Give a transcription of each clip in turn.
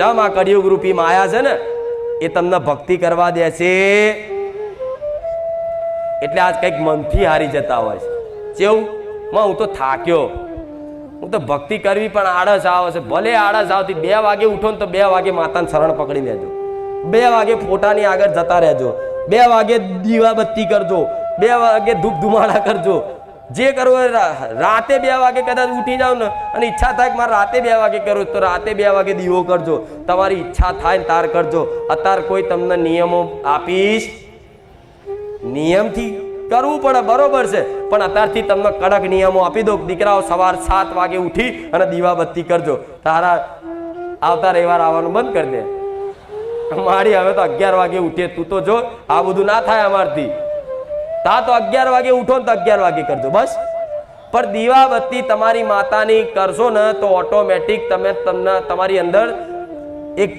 ચમ આ કળિયુગ રૂપી માયા છે ને, એ તમને ભક્તિ કરવા દે છે. એટલે આજ કંઈક મનથી હારી જતા હોય છે. જેવું, માં હું તો થાક્યો. હું તો ભક્તિ કરવી પણ આળસ આવે છે. ભલે આળસ આવતી, બે વાગે ઉઠો ને તો બે વાગે માતાને શરણ પકડી લેજો. બે વાગે ફોટાની આગળ જતા રહેજો. બે વાગે દીવાબત્તી કરજો. બે વાગે ધૂપ ધુમાડા કરજો. જે કરવું હોય રાતે બે વાગે કદાચ ઉઠી જાઓ ને, અને ઈચ્છા થાય કે મારે રાતે બે વાગે કરવું તો રાતે બે વાગે દીવો કરજો. તમારી ઈચ્છા થાય તાર કરજો. અત્યારે કોઈ તમને નિયમો આપીશ? નિયમથી કરવું પડે, બરોબર છે. પણ અત્યારથી તમને કડક નિયમો આપી દો દીકરાઓ સવાર સાત વાગે ઉઠી અને દીવાબત્તી કરજો. તારા આવતા રવિવાર આવવાનું બંધ કરી દે. મારી હવે તો અગિયાર વાગે ઉઠીએ તું તો જો, આ બધું ના થાય અમારથી. તા તો અગિયાર વાગે ઉઠો ને તો અગિયાર વાગે કરજો, બસ. પણ દીવાબત્તી તમારી માતાની કરશો ને તો ઓટોમેટિક તમે તમને તમારી અંદર એક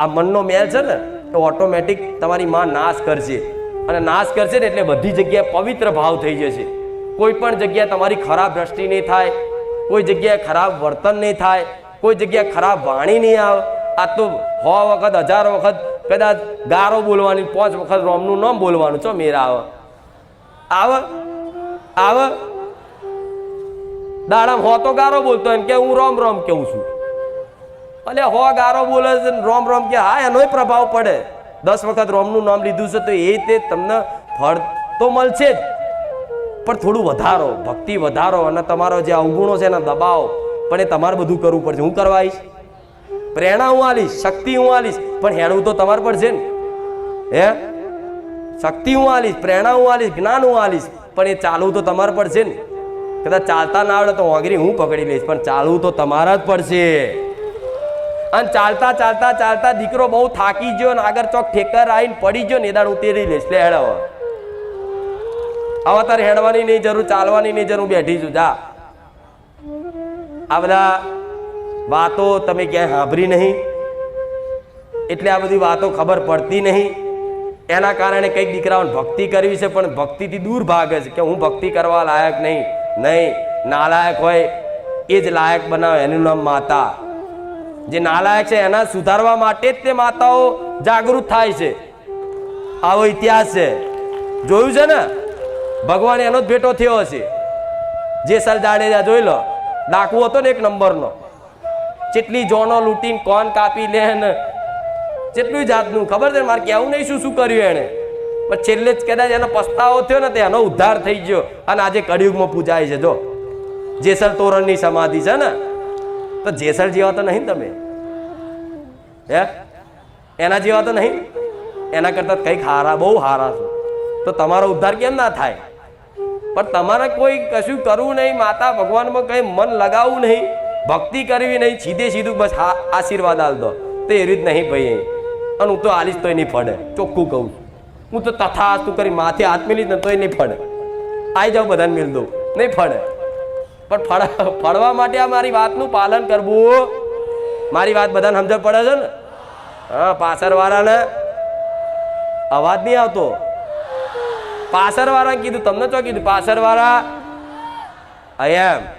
આ મનનો મેલ છે ને, તો ઓટોમેટિક તમારી માં નાશ કરશે. અને નાશ કરશે ને એટલે બધી જગ્યાએ પવિત્ર ભાવ થઈ જશે. કોઈ પણ જગ્યાએ તમારી ખરાબ દ્રષ્ટિ નહીં થાય, કોઈ જગ્યાએ ખરાબ વર્તન નહીં થાય, કોઈ જગ્યાએ ખરાબ વાણી નહીં આવે. આ તો સો વખત, હજાર વખત કદાચ ગારો બોલવાની, પાંચ વખત રોમનું નામ બોલવાનું છો મેરા આવે. આવે, આવ. દાડામ હો તો ગારો બોલતો ને કે હું રોમ રોમ કેવું છું. અલે હો ગારો બોલે છે રોમ રોમ કે હા, એનોય પ્રભાવ પડે. દસ વખત રોમનું નામ લીધું છે તો એ તે તમને ફળ તો મળશે જ. પણ થોડું વધારો, ભક્તિ વધારો અને તમારો જે અવગુણો છે એને દબાવો, પણ એ તમારે બધું કરવું પડશે. હું કરવા આવીશ? પ્રેરણા હું આલીશ, શક્તિ હું આલીશ, પણ હેડવું તો તમારે પડશે ને. હે? શક્તિ હું આલીશ પ્રેરણા હું આલીશ જ્ઞાન હું આલીશ પણ એ ચાલવું તો તમારે પડશે ને. કદાચ ચાલતા ના આવડે તો વાંગરી હું પકડી લઈશ, પણ ચાલવું તો તમારા જ પડશે. અને ચાલતા ચાલતા ચાલતા દીકરો બહુ થાકી ગયો ને, આગળ ચોક ઠેકર આવીને પડી ગયો ને દાડ ઉતરી લઈશ, લે હેડાવ. આવા તારે હેડવાની નહીં જરૂર, ચાલવાની નહીં જરૂર બેઠી છું, જા. આ બધા વાતો તમે ક્યાંય સાંભળી નહીં. એટલે આ બધી વાતો ખબર પડતી નહીં. એના કારણે કંઈક દીકરાઓને ભક્તિ કરવી છે, પણ ભક્તિથી દૂર ભાગે છે કે હું ભક્તિ કરવા લાયક નહીં. નહીં, નાલાયક હોય એ જ લાયક બનાવે, એનું નામ માતા. જે નાલાયક છે, એના સુધારવા માટે જ તે માતાઓ જાગૃત થાય છે. આવો ઇતિહાસ છે. જોયું છે ને? ભગવાન એનો જ ભેટો થયો હશે. જેસલ જાડેજા જોઈ લો, ડાકુ હતો ને એક નંબરનો. જેટલી જોનો લૂંટીને કોણ કાપી લે ને જેટલું જાતનું, ખબર છે? મારે કહેવું નહીં શું શું કર્યું એણે. પણ છેલ્લે જ કદાચ એનો પસ્તાવો થયો ને તેનો ઉદ્ધાર થઈ ગયો. અને આજે કળિયુગમાં પૂજાય છે. જો, જેસલ તોરણની સમાધિ છે ને, તો જેસલ જેવા તો નહીં તમે? હે? એના જેવા તો નહીં? એના કરતાં કંઈક હારા, બહુ હારા છો. તો તમારો ઉદ્ધાર કેમ ના થાય? પણ તમારે કોઈ કશું કરવું નહીં, માતા ભગવાનમાં કંઈ મન લગાવવું નહીં, ભક્તિ કરવી નહીં, સીધે સીધું બસ આશીર્વાદ આલ દો. તો એ રીત નહીં ભાઈ અને હું તો આલીશ તોય નહીં ફળે. ચોખ્ખું કહું હું તો તથાસ્તુ કરી માથે હાથ મેલીશ ને તોય નહીં ફળે. આવી જાઉં બધાને મેળ દઉં. નહીં ફળે. પણ ફળ ફળવા માટે આ મારી વાતનું પાલન કરવું. મારી વાત બધાને સમજ પડે છે ને? હા, પાછળવાળાને અવાજ નહીં આવતો. પાછળવાળા કીધું, તમને તો કીધું? પાછળવાળા આઈ એમ